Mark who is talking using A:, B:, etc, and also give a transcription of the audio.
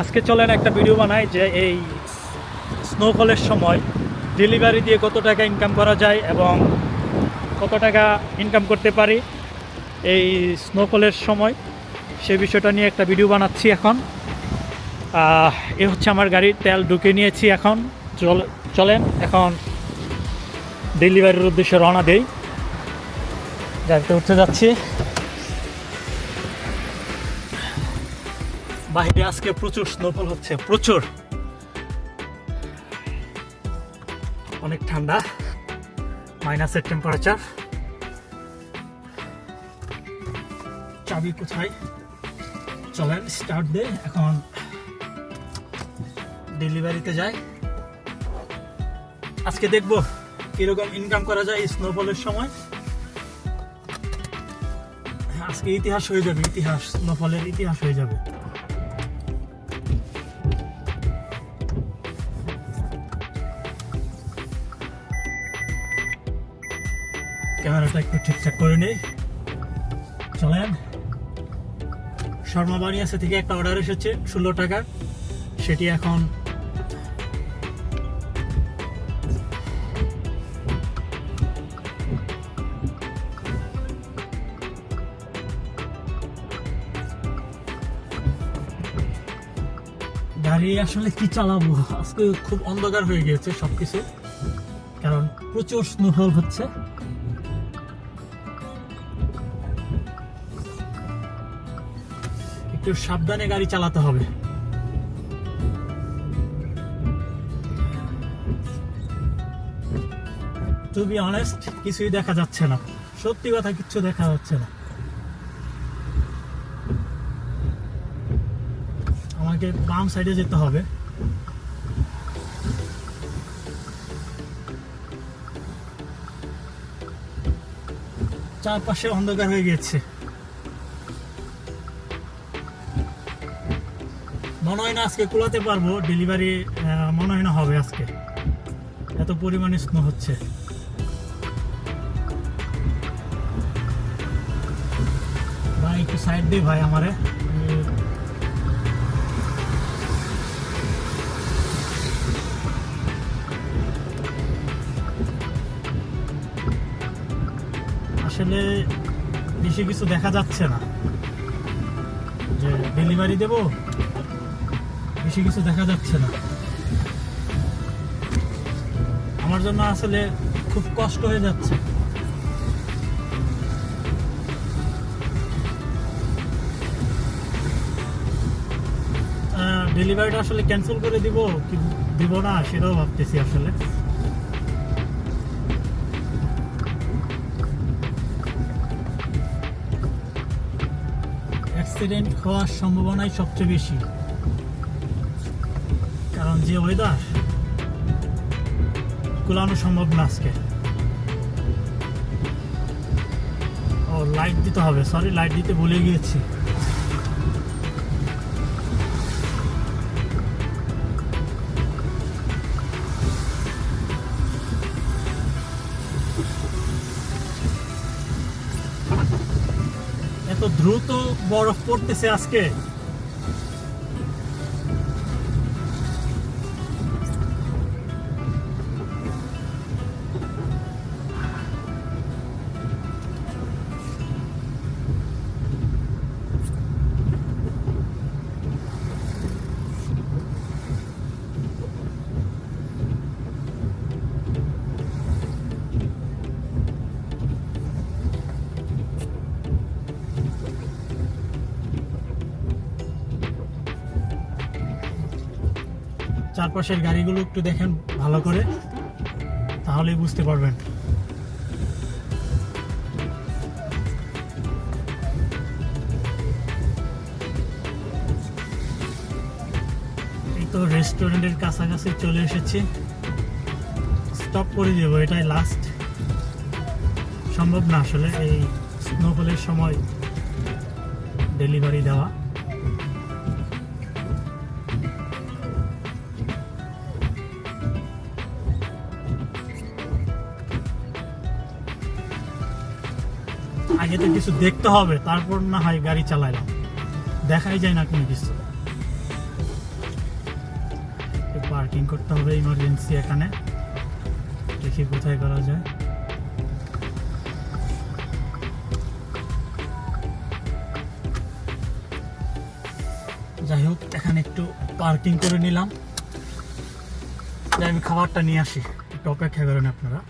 A: আজকে চলেন একটা ভিডিও বানাই যে এই স্নোফলের সময় ডেলিভারি দিয়ে কত টাকা ইনকাম করা যায় এবং কত টাকা ইনকাম করতে পারি এই স্নোফলের সময়। সে বিষয়টা নিয়ে একটা ভিডিও বানাচ্ছি এখন। এ হচ্ছে আমার গাড়ির তেল ঢুকে নিয়েছি এখন। চল চলেন এখন ডেলিভারির উদ্দেশ্যে রওনা দেই। গাড়িতে উঠতে যাচ্ছি। বাইরে আজকে প্রচুর স্নোফল হচ্ছে, প্রচুর। অনেক ঠান্ডা মাইনাসের টেম্পারেচার চাবি কোথায়? চলেন স্টার্ট দে, এখন ডেলিভারিতে যাই। আজকে দেখব কীরকম ইনকাম করা যায় স্নোফলের সময়। আজকে ইতিহাস হয়ে যাবে, ইতিহাস স্নোফলের ইতিহাস হয়ে যাবে। ক্যামেরাটা একটু ঠিকঠাক করে নেই। চলেন। শর্মা বানিয়াসে থেকে একটা অর্ডার এসেছে, ষোলো টাকার সেটি এখন গাড়ি আসলে কি চালাবো? আজকে খুব অন্ধকার হয়ে গিয়েছে সবকিছু, কারণ প্রচুর স্নোফল হচ্ছে। একটু সাবধানে গাড়ি চালাতে হবে। টু বি অনেস্ট কিছুই দেখা যাচ্ছে না। সত্যি কথা কিচ্ছু দেখা যাচ্ছে না। আমাকে বাম সাইডে যেতে হবে। চারপাশে অন্ধকার হয়ে গেছে মনে হয় না আজকে কুলাতে পারব ডেলিভারি মনে হয় না হবে আজকে। এত পরিমাণে স্নো হচ্ছে। ভাই, একটু সাইড দে ভাই আমারে। আসলে বেশি কিছু দেখা যাচ্ছে না। যে ডেলিভারি দেব বেশি কিছু দেখা যাচ্ছে না। আমার জন্য আসলে খুব কষ্ট হয়ে যাচ্ছে। ডেলিভারিটা আসলে ক্যান্সেল করে দিব কি দিব না সেটাও ভাবতেছি আসলে। অ্যাক্সিডেন্ট হওয়ার সম্ভাবনাই সবচেয়ে বেশি। কারণ যে ওয়েদার কুলানো সম্ভব না আজকে। ও লাইট দিতে হবে সরি লাইট দিতে ভুলে গিয়েছি। এত দ্রুত বরফ পড়তেছে আজকে। চারপাশের গাড়িগুলো একটু দেখেন ভালো করে, তাহলেই বুঝতে পারবেন। এই তো রেস্টুরেন্টের কাছাকাছি চলে এসেছি। স্টপ করে দেবো, এটাই লাস্ট সম্ভব না আসলে এই স্নোফলের সময় ডেলিভারি দেওয়া। আগে তো কিছু দেখতে হবে, তারপর না হয় গাড়ি চালাইলাম। দেখাই যায় না কোনো কিছু। পার্কিং করতে হবে ইমার্জেন্সি এখানে। দেখি কোথায় করা যায়। যাই হোক, এখানে একটু পার্কিং করে নিলাম। আমি খাবারটা নিয়ে আসি। একটু অপেক্ষা করেন আপনারা।